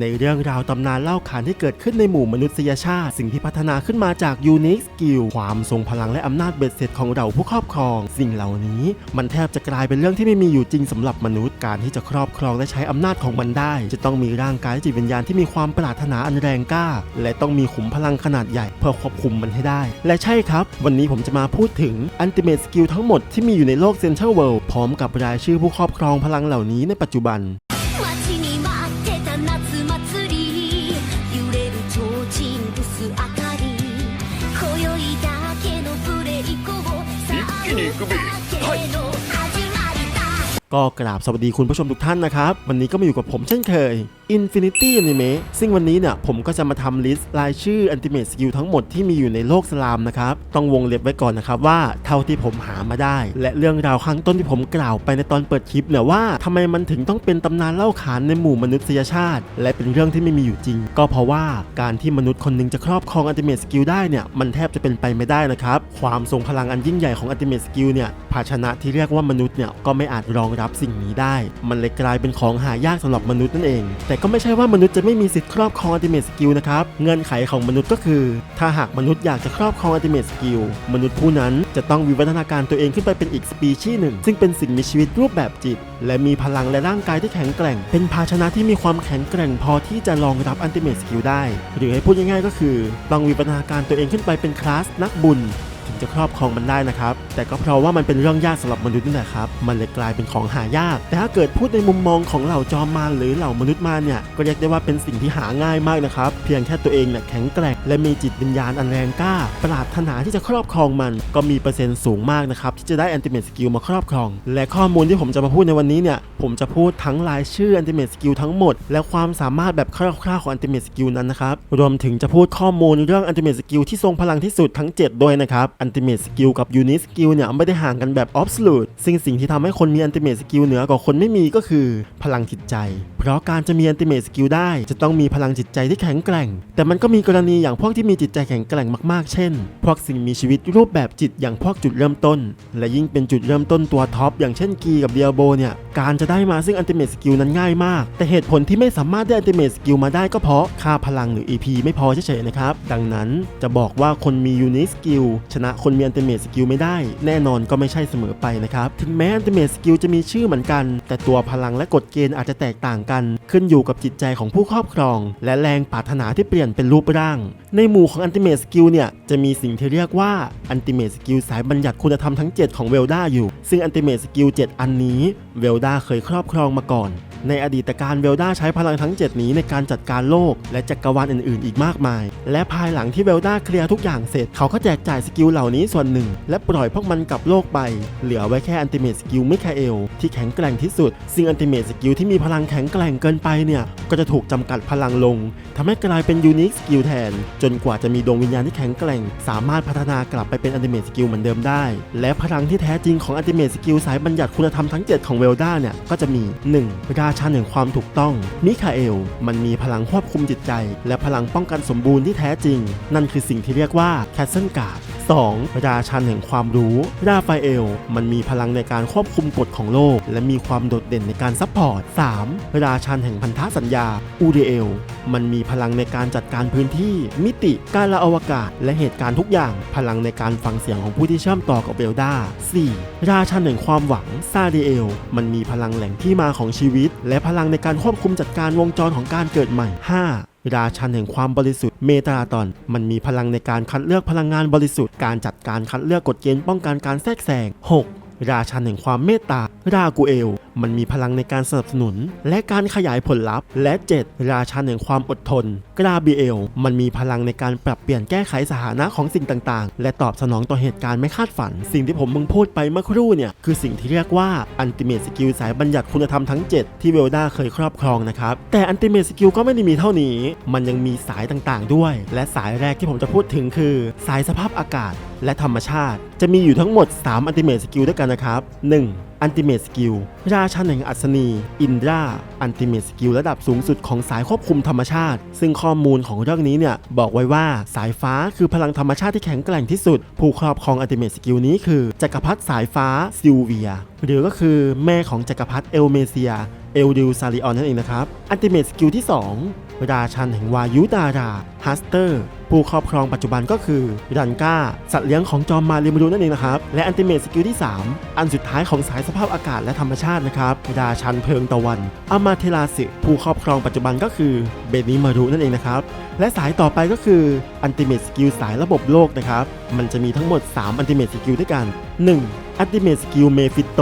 ในเรื่องราวตำนานเล่าขานที่เกิดขึ้นในหมู่มนุษยชาติ สิ่งที่พัฒนาขึ้นมาจาก Unique Skill ความทรงพลังและอำนาจเบ็ดเสร็จของเราผู้ครอบครอง สิ่งเหล่านี้มันแทบจะกลายเป็นเรื่องที่ไม่มีอยู่จริงสำหรับมนุษย์การที่จะครอบครองและใช้อำนาจของมันได้ จะต้องมีร่างกายจิตวิญญาณที่มีความปรารถนาอันแรงกล้า และต้องมีขุมพลังขนาดใหญ่ เพื่อควบคุมมันให้ได้ และใช่ครับ วันนี้ผมจะมาพูดถึง Ultimate Skill ทั้งหมดที่มีอยู่ในโลก Central World พร้อมกับรายชื่อผู้ครอบครองพลังเหล่านี้ในปัจจุบัน ก็กราบสวัสดีคุณผู้ชมทุกท่านนะครับ วันนี้ก็มาอยู่กับผมเช่นเคย Infinity Anime ซึ่งวันนี้เนี่ยผมก็จะมาทำลิสต์รายชื่อ Ultimate Skill ทั้งหมดที่มีอยู่ในโลกสลามนะครับ ต้องวงเล็บไว้ก่อนนะครับว่าเท่าที่ผมหามาได้ และเรื่องราวข้างต้นที่ผมกล่าวไปในตอนเปิดคลิปเนี่ยว่าทำไมมันถึงต้องเป็นตำนานเล่าขานในหมู่มนุษยชาติ และเป็นเรื่องที่ไม่มีอยู่จริง ก็เพราะว่าการที่มนุษย์คนหนึงจะครอบครอง Ultimate Skill ได้เนี่ยมันแทบจะเป็นไปไม่ได้นะครับความทรงพลังอันยิ่งใหญ่ของ Ultimate Skill เนี่ยภาชนะที่เรียกว่ามนุษย์เนี่ยก็ไม่อาจรองรับสิ่งนี้ได้ มันเลยกลายเป็นของหายากสำหรับมนุษย์นั่นเอง แต่ก็ไม่ใช่ว่ามนุษย์จะไม่มีสิทธิ์ครอบครอง Ultimate Skill นะครับ เงื่อนไขของมนุษย์ก็คือ ถ้าหากมนุษย์อยากจะครอบครอง Ultimate Skill มนุษย์ผู้นั้นจะต้องวิวัฒนาการตัวเองขึ้นไปเป็นอีกสปีชีส์หนึ่ง ซึ่งเป็นสิ่งมีชีวิตรูปแบบจิต และมีพลังและร่างกายที่แข็งแกร่ง เป็นภาชนะที่มีความแข็งแกร่งพอที่จะรองรับ Ultimate Skill ได้ หรือให้พูดง่ายๆก็คือ ต้องวิวัฒนาการตัวเองขึ้นไปเป็นคลาสนักบุญ ถึงจะครอบครองมันได้นะครับ แต่ก็เพราะว่ามันเป็นเรื่องยากสำหรับมนุษย์นี่แหละครับ มันเลยกลายเป็นของหายาก แต่ถ้าเกิดพูดในมุมมองของเหล่าจอมมารหรือเหล่ามนุษย์มารเนี่ย ก็เรียกได้ว่าเป็นสิ่งที่หาง่ายมากนะครับ เพียงแค่ตัวเองเนี่ยแข็งแกร่งและมีจิตวิญญาณอันแรงกล้า ปรารถนาที่จะครอบครองมัน ก็มีเปอร์เซ็นต์สูงมากนะครับที่จะได้ Ultimate Skill มาครอบครอง และข้อมูลที่ผมจะมาพูดในวันนี้เนี่ย ผมจะพูดทั้งรายชื่อ Ultimate Skill ทั้งหมด และความสามารถแบบคร่าวๆของ Ultimate Skill นั้นนะครับ รวมถึงจะพูดข้อมูลเรื่อง Ultimate Skill ที่ทรงพลังที่สุดทั้ง 7 ด้วยนะครับ Ultimate Skill กับ Unique Skill เนี่ยไม่ได้ห่างกันแบบ Absolute ซึ่งสิ่งที่ทำให้คนมี Ultimate Skill เหนือกว่าคนไม่มีก็คือ พลังจิตใจ เพราะการจะมี Ultimate Skill ได้จะต้องมีพลังจิตใจที่แข็งแกร่ง แต่มันก็มีกรณีอย่างพวกที่มีจิตใจแข็งแกร่งมากๆ เช่น พวกสิ่งมีชีวิตรูปแบบจิตอย่างพวกจุดเริ่มต้น และยิ่งเป็นจุดเริ่มต้นตัวท็อปอย่างเช่นกีกับเดียโบเนี่ยการจะได้มาซึ่ง Ultimate Skill นั้นง่ายมาก แต่เหตุผลที่ไม่สามารถได้ Ultimate Skill มาได้ก็เพราะค่าพลังหรือ EP ไม่พอเฉยๆนะครับดังนั้นจะบอกว่าคนมี Unique Skill ชนะคนมี Ultimate Skill ไม่ได้ แน่นอนก็ไม่ใช่เสมอไปนะครับ ถึงแม้ Ultimate Skill จะมีชื่อเหมือนกัน แต่ตัวพลังและกฎเกณฑ์อาจจะแตกต่างกัน ขึ้นอยู่กับจิตใจของผู้ครอบครอง และแรงปรารถนาที่เปลี่ยนเป็นรูปร่าง ในหมู่ของ Ultimate Skill เนี่ยจะมีสิ่งที่เรียกว่า Ultimate Skill สายบัญญัติคุณธรรมทั้ง 7 ของเวลดาอยู่ ซึ่ง Ultimate Skill 7อันนี้เวลดาเคยครอบครองมาก่อน ในอดีตการเวลดาใช้พลังทั้ง 7 นี้ในการจัดการโลกและจักรวาลอื่นๆ อีกมากมาย และภายหลังที่เวลดาเคลียร์ทุกอย่างเสร็จ เขาก็แจกจ่ายสกิลเหล่านี้ส่วนหนึ่ง และปล่อยพวกมันกลับโลกไป เหลือไว้แค่อันติเม e สกิลมิคาเอลที่แข็งแกร่งที่สุด ซึ่งอันติเม e สกิลที่มีพลังแข็งแกร่งเกินไปเนี่ย ก็จะถูกจำกัดพลังลงทำให้กลายเป็นยูนิคสกิลแทน จนกว่าจะมีดวงวิญญาณที่แข็งแกร่ง สามารถพัฒนากลับไปเป็นอันติเม e สกิลเหมือนเดิมได้ และพลังที่แท้จริงของอันติเม e สกิลสายบัญญัติคุณธรรมทั้ง 7 ของเวลดาเนี่ยก็จะมี 1. ราชาแห่งความถูกต้อง มิคาเอล มันมีพลังควบคุมจิตใจ และพลังป้องกันสมบูรณ์ที่แท้จริง นั่นคือสิ่งที่เรียกว่าแคสเซิลการ์ด 2. ราชันแห่งความรู้ ราฟาเอล มันมีพลังในการควบคุมกฎของโลก และมีความโดดเด่นในการซัพพอร์ต 3. ราชันแห่งพันธสัญญา อูเดเอล มันมีพลังในการจัดการพื้นที่ มิติ การละอวกาศ และเหตุการณ์ทุกอย่าง พลังในการฟังเสียงของผู้ที่เชื่อมต่อกับเบลดา 4. ราชันแห่งความหวัง ซาเดเอล มันมีพลังแหล่งที่มาของชีวิต และพลังในการควบคุมจัดการวงจรของการเกิดใหม่ 5. ราชันแห่งความบริสุทธิ์เมตาตอน มันมีพลังในการคัดเลือกพลังงานบริสุทธิ์การจัดการคัดเลือกกฎเกณฑ์ป้องกันการแทรกแซง 6. ราชันแห่งความเมตตา รากูเอล มันมีพลังในการสนับสนุน และการขยายผลลัพธ์ และ 7. ราชันแห่งความอดทน กราบิเอล มันมีพลังในการปรับเปลี่ยนแก้ไขสถานะของสิ่งต่างๆ และตอบสนองต่อเหตุการณ์ไม่คาดฝัน สิ่งที่ผมมึงพูดไปเมื่อครู่เนี่ย คือสิ่งที่เรียกว่าอันติเม e สกิลสายบัญญัติคุณธรรมทั้ง 7 ที่เวลดาเคยครอบครองนะครับ แต่อันติเม e สกิลก็ไม่ได้มีเท่านี้ มันยังมีสายต่างๆ ด้วย และสายแรกที่ผมจะพูดถึงคือ สายสภาพอากาศและธรรมชาติ จะมีอยู่ทั้งหมด 3 อันติเม e สกิลด้วยกันนะครับ 1. อันติเม e สกิลราชันแห่งอัศนี อินดราอันติเม e สกิลระดับสูงสุดของสายควบคุมธรรมชาติ ซึ่งข้อมูลของเรื่องนี้เนี่ย บอกไว้ว่าสายฟ้าคือพลังธรรมชาติที่แข็งแกร่งที่สุด ผู้ครอบครองอันติเม e สกิลนี้คือจักรพรรดิสายฟ้าซิลเวีย หรือก็คือแม่ของจักรพรรดิเอลเมเซียเอเอลดิวซาริออนนั่นเองนะครับอันติเมตสกิลที่ 2 ราชันแห่งวายุดาราฮัสเตอร์ ผู้ครอบครองปัจจุบันก็คือรันก้า สัตว์เลี้ยงของจอมมาเรียมรูนั่นเองนะครับ และอันติเมตสกิลที่ 3 อันสุดท้ายของสายสภาพอากาศและธรรมชาตินะครับราชันเพลิงตะวันอามาเทราสึผู้ครอบครองปัจจุบันก็คือเบนิมารุนั่นเองนะครับและสายต่อไปก็คืออันติเมตสกิลสายระบบโลกนะครับมันจะมีทั้งหมด 3 อันติเมตสกิลด้วยกัน 1. อันติเมตสกิลเมฟิโต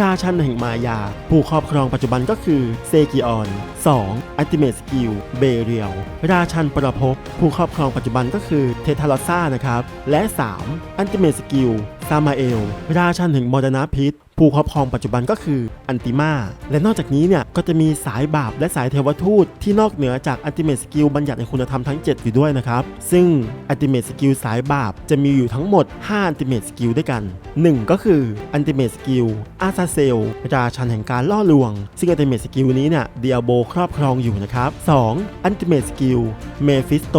ราชันแห่งมายา ผู้ครอบครองปัจจุบันก็คือเซกิออน 2. อันติเมตสกิลเบเรียลราชันประภพผู้ครอบครองปัจจุบันก็คือเททาลอซ่านะครับ และ 3. อันติเมตสกิลซามาเอล ราชันแห่งมอดนาพิษ ผู้ครอบครองปัจจุบันก็คืออันติมาและนอกจากนี้เนี่ยก็จะมีสายบาปและสายเทวทูตที่นอกเหนือจากอันติเมตสกิลบัญญัติในคุณธรรมทั้ง 7 อยู่ด้วยนะครับ ซึ่งอันติเมตสกิลสายบาปจะมีอยู่ทั้งหมด 5 อันติเมตสกิลด้วยกัน 1 ก็คืออันติเมตสกิลอาซาเซลราชันแห่งการล่อลวง ซึ่งอันติเมตสกิลนี้เนี่ยเดียโบครอบครองอยู่นะครับ 2. อันติเมตสกิลเมฟิสโต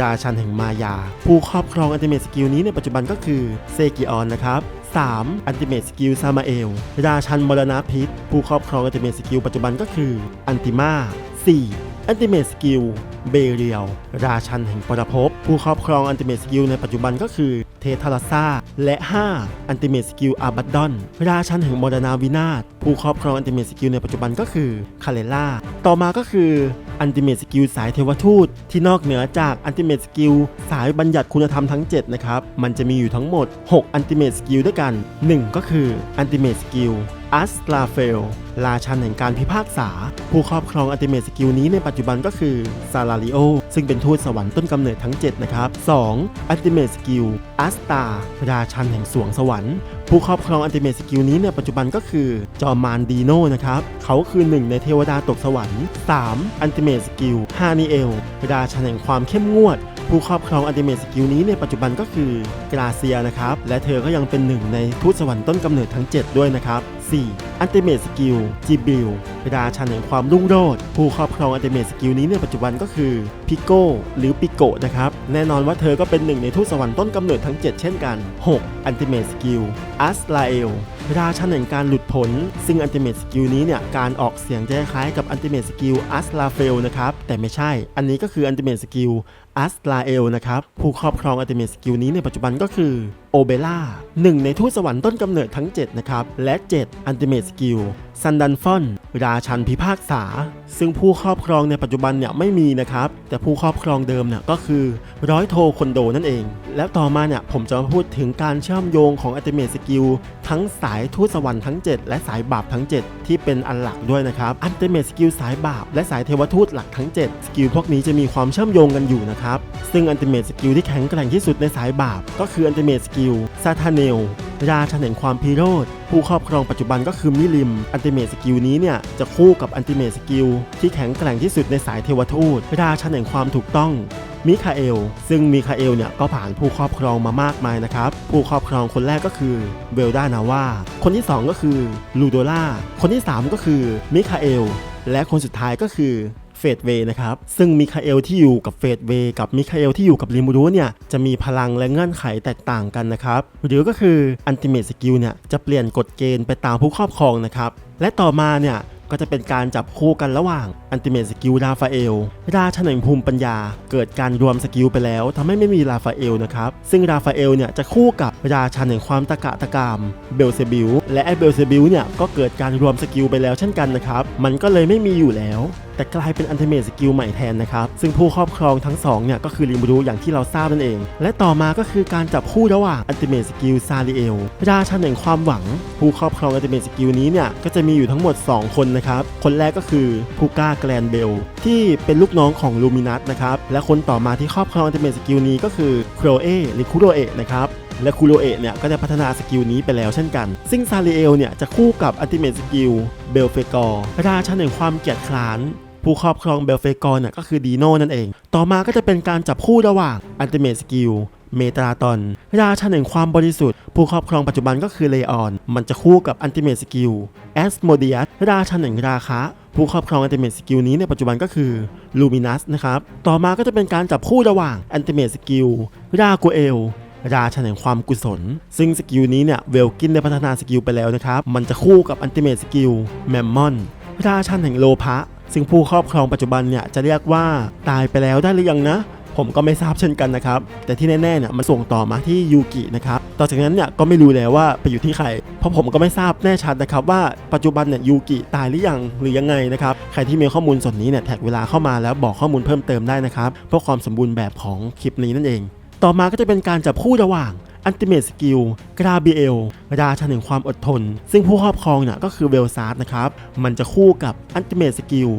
ราชันแห่งมายา ผู้ครอบครองอันติเมตสกิลนี้ในปัจจุบันก็คือเซกิออนนะครับ 3. อันติเมตสกิลซามาเอล ราชันมรณาพิษ ผู้ครอบครองอันติเมตสกิลปัจจุบันก็คือ อันติมา 4. อันติเมตสกิลเบเรียล ราชันแห่งปรภพ ผู้ครอบครองอันติเมตสกิลในปัจจุบันก็คือเททาราซาและ 5. อันติเมตสกิลอาบัดดอน ราชันแห่งมรณาวินาศผู้ครอบครองอันติเมตสกิลในปัจจุบันก็คือคาเลล่าต่อมาก็คืออันติเมตสกิลสายเทวทูต ที่นอกเหนือจากอันติเมตสกิลสายบัญญัติคุณธรรมทั้ง 7 นะครับ มันจะมีอยู่ทั้งหมด 6 อันติเมตสกิลด้วยกัน 1 ก็คืออันติเมตสกิล อัสลาเฟล ราชันแห่งการพิพากษา ผู้ครอบครองอันติเมตสกิลนี้ในปัจจุบันก็คือ ซาลาริโอ ซึ่งเป็นทูตสวรรค์ต้นกำเนิดทั้ง 7 นะครับ 2. อันติเมตสกิลอัสตา ราชันแห่งสวงสวรรค์ ผู้ครอบครองอันติเมตสกิลนี้ในปัจจุบันก็คือ จอมมานดีโนนะครับ เขาคือหนึ่งในเทวดาตกสวรรค์ 3. อันติเมตสกิลฮานิเอล ราชันแห่งความเข้มงวด ผู้ครอบครองอันติเมตสกิลนี้ในปัจจุบันก็คือกราเซียนะครับ และเธอก็ยังเป็นหนึ่งในทูตสวรรค์ต้นกำเนิดทั้ง 7 ด้วยนะครับ 4. อันติเมตสกิลจิบิลราชันแห่งความรุ่งโรจน์ผู้ครอบครองอันติเมตสกิลนี้ในปัจจุบันก็คือพิโก้หรือปิโกะนะครับ แน่นอนว่าเธอก็เป็นหนึ่งในทูตสวรรค์ต้นกำเนิดทั้ง 7 เช่นกัน 6. อันติเมตสกิลอัสลาเอลราชันแห่งการหลุดพ้นซึ่งอันติเมตสกิลนี้เนี่ย การออกเสียงจะคล้ายกับอันติเมตสกิลอัสลาเฟลนะครับ แต่ไม่ใช่อันนี้ก็คืออันติเมตสกิล อัสลาเอลนะครับผู้ครอบครองอันติเมตสกิลนี้ในปัจจุบันก็คือโอเบล่าหนึ่งในทูตสวรรค์ต้นกำเนิดทั้ง 7 นะครับ และ 7 อันติเมตสกิลซันดันฟอน ราชันพิพากษา ซึ่งผู้ครอบครองในปัจจุบันเนี่ยไม่มีนะครับ แต่ผู้ครอบครองเดิมเนี่ยก็คือร้อยโทคอนโดนั่นเอง แล้วต่อมาเนี่ยผมจะมาพูดถึงการเชื่อมโยงของอัติเมตสกิลทั้งสายทูตสวรรค์ทั้ง 7 และสายบาปทั้ง 7 ที่เป็นอันหลักด้วยนะครับอัติเมตสกิลสายบาปและสายเทวทูตหลักทั้ง 7 สกิลพวกนี้จะมีความเชื่อมโยงกันอยู่นะครับซึ่งอันติเมตสกิลที่แข็งแกร่งที่สุดในสายบาป ก็คืออันติเมตสกิลซาทาเนลราชันแห่งความพิโรธผู้ครอบครองปัจจุบันก็คือมิลิม อันติเมตสกิลนี้เนี่ย จะคู่กับอันติเมตสกิลที่แข็งแกร่งที่สุดในสายเทวทูต ราชันแห่งความถูกต้องมิคาเอล ซึ่งมิคาเอลเนี่ยก็ผ่านผู้ครอบครองมามากมายนะครับ ผู้ครอบครองคนแรกก็คือเบลดานาวาคนที่ 2 ก็คือลูโดล่า คนที่ 3 ก็คือมิคาเอล และคนสุดท้ายก็คือ ดเวย์นะครับ ซึ่งมิคาเอลที่อยู่กับเฟดเวย์กับมิคาเอลที่อยู่กับลิมูรุเนี่ยจะมีพลังและเงื่อนไขแตกต่างกันนะครับ หรือก็คืออันติเมตสกิลเนี่ยจะเปลี่ยนกฎเกณฑ์ไปตามผู้ครอบครองนะครับ และต่อมาเนี่ยก็จะเป็นการจับคู่กันระหว่างอันติเมตสกิลราฟาเอล ราชนแห่งภูมิปัญญา เกิดการรวมสกิลไปแล้วทำให้ไม่มีราฟาเอลนะครับ ซึ่งราฟาเอลเนี่ยจะคู่กับราชันแห่งความตะกะตะกามเบลเซบิลและไอเบลเซบิลเนี่ยก็เกิดการรวมสกิลไปแล้วเช่นกันนะครับ มันก็เลยไม่มีอยู่แล้ว แต่กลายเป็นอันติเมตสกิลใหม่แทนนะครับ ซึ่งผู้ครอบครองทั้งสองเนี่ยก็คือริมูรุอย่างที่เราทราบนั่นเอง และต่อมาก็คือการจับคู่ระหว่างอันติเมตสกิลซาริเอลราชันแห่งความหวัง ผู้ครอบครองอันติเมตสกิลนี้เนี่ยก็จะมีอยู่ทั้งหมด 2 คนนะครับ คนแรกก็คือพูก้าแกรนเบลที่เป็นลูกน้องของลูมินัสนะครับและคนต่อมาที่ครอบครองอันติเมตสกิลนี้ก็คือโครเอหรือคุโรเอะนะครับและคูโรเอะเนี่ยก็จะพัฒนาสกิลนี้ไปแล้วเช่นกัน ซึ่งซาริเอลเนี่ยจะคู่กับอัติเมทสกิลเบลเฟกอร์ราชันแห่งความเกียจคร้าน ผู้ครอบครองเบลเฟกอนก็คือดีโน่นั่นเอง ต่อมาก็จะเป็นการจับคู่ระหว่างอัลติเมทสกิลเมตราตอนราชันแห่งความบริสุทธิ์ ผู้ครอบครองปัจจุบันก็คือเลออน มันจะคู่กับอัลติเมทสกิลแอสโมเดียสราชันแห่งราคะผู้ครอบครองอันติเมตสกิลนี้ในปัจจุบันก็คือลูมินัสนะครับ ต่อมาก็จะเป็นการจับคู่ระหว่างอันติเมตสกิลราโกเอลราชันแห่งความกุศล ซึ่งสกิลนี้เนี่ยเวลกินได้พัฒนาสกิลไปแล้วนะครับ มันจะคู่กับอันติเมตสกิลแมมมอนราชันแห่งโลภะ ซึ่งผู้ครอบครองปัจจุบันเนี่ยจะเรียกว่าตายไปแล้วได้หรือยังนะ ผมก็ไม่ทราบเช่นกันนะครับ แต่ที่แน่ๆเนี่ยมันส่งต่อมาที่ยูกินะครับต่อจากนั้นเนี่ยก็ไม่รู้แล้วว่าไปอยู่ที่ใคร เพราะผมก็ไม่ทราบแน่ชัดนะครับว่าปัจจุบันเนี่ยยูกิตายหรือยังหรือยังไงนะครับใครที่มีข้อมูลส่วนนี้เนี่ยแท็กเวลาเข้ามาแล้วบอกข้อมูลเพิ่มเติมได้นะครับเพื่อความสมบูรณ์แบบของคลิปนี้นั่นเอง ต่อมาก็จะเป็นการจับคู่ระหว่าง อันติเมตสกิลกราเบเอลราชันแห่งความอดทน ซึ่งผู้ครอบครองเนี่ยก็คือเวลซาร์ดนะครับ มันจะคู่กับอันติเมตสกิล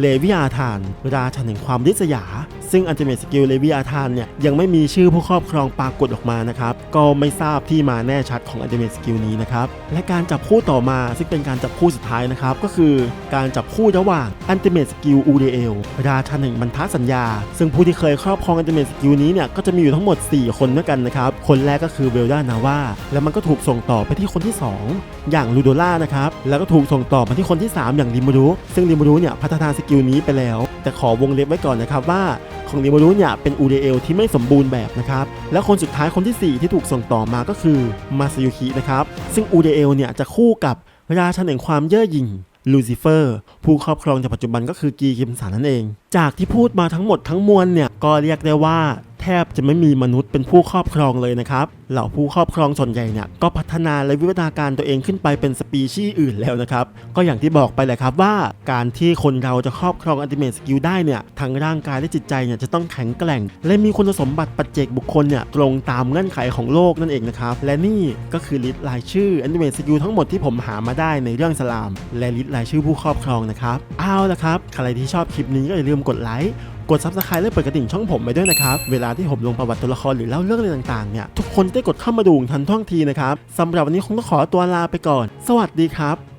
เลวิอาธาน ราชันแห่งความริษยา ซึ่งอันติเมสกิลเลวิอาธานเนี่ยยังไม่มีชื่อผู้ครอบครองปรากฏออกมานะครับ ก็ไม่ทราบที่มาแน่ชัดของอันติเมสกิลนี้นะครับ และการจับคู่ต่อมาซึ่งเป็นการจับคู่สุดท้ายนะครับ ก็คือการจับคู่ระหว่างอันติเมสกิลอูเดเอลราชันแห่งบรรทัดสัญญา ซึ่งผู้ที่เคยครอบครองอันติเมสกิลนี้เนี่ยก็จะมีอยู่ทั้งหมด 4 คนด้วยกันนะครับคนแรกก็คือเวลดานาว่าแล้วมันก็ถูกส่งต่อไปที่คนที่ 2 อย่างลูโดล่านะครับแล้วก็ถูกส่งต่อมาที่คนที่ 3 อย่างริมูรุซึ่งริมูรุเนี่ยพัฒนาสกิลนี้ไปแล้ว แต่ขอวงเล็บไว้ก่อนนะครับว่าของริมูรุเนี่ยเป็นอูเดเอลที่ไม่สมบูรณ์แบบนะครับ แล้วคนสุดท้ายคนทีสี่ 4 ที่ถูกส่งต่อมาก็คือมาซายุคินะครับ ซึ่งอูเดเอลเนี่ยจะคู่กับราชันแห่งความเย่อหยิ่งลูซิเฟอร์ผู้ครอบครองในปัจจุบันก็คือกีคิมสันนั่นเอง จากที่พูดมาทั้งหมดทั้งมวลเนี่ยก็เรียกได้ว่าแทบจะไม่มีมนุษย์เป็นผู้ครอบครองเลยนะครับ เหล่าผู้ครอบครองส่วนใหญ่เนี่ยก็พัฒนาและวิวัฒนาการตัวเองขึ้นไปเป็นสปีชีส์อื่นแล้วนะครับ ก็อย่างที่บอกไปแหละครับว่า การที่คนเราจะครอบครองอันติเม e สกิลได้เนี่ยทั้งร่างกายและจิตใจเนี่ยจะต้องแข็งแกร่ง และมีคุณสมบัติปัจเจกบุคคลเนี่ยตรงตามเงื่อนไขของโลกนั่นเองนะครับ และนี่ก็คือลิสต์รายชื่ออันติเม e สกิลทั้งหมดที่ผมหามาได้ในเรื่องสลาม และลิสต์รายชื่อผู้ครอบครองนะครับเอาละครับใครที่ชอบคลิปนี้ก็อย่าลืมกดไลค์ กด subscribe และเปิดกระดิ่งช่องผมไปด้วยนะครับ เวลาที่ผมลงประวัติตัวละครหรือเล่าเรื่องอะไรต่างๆเนี่ยทุกคนได้กดเข้ามาดูทันท่วงทีนะครับสำหรับวันนี้คงต้องขอตัวลาไปก่อน สวัสดีครับ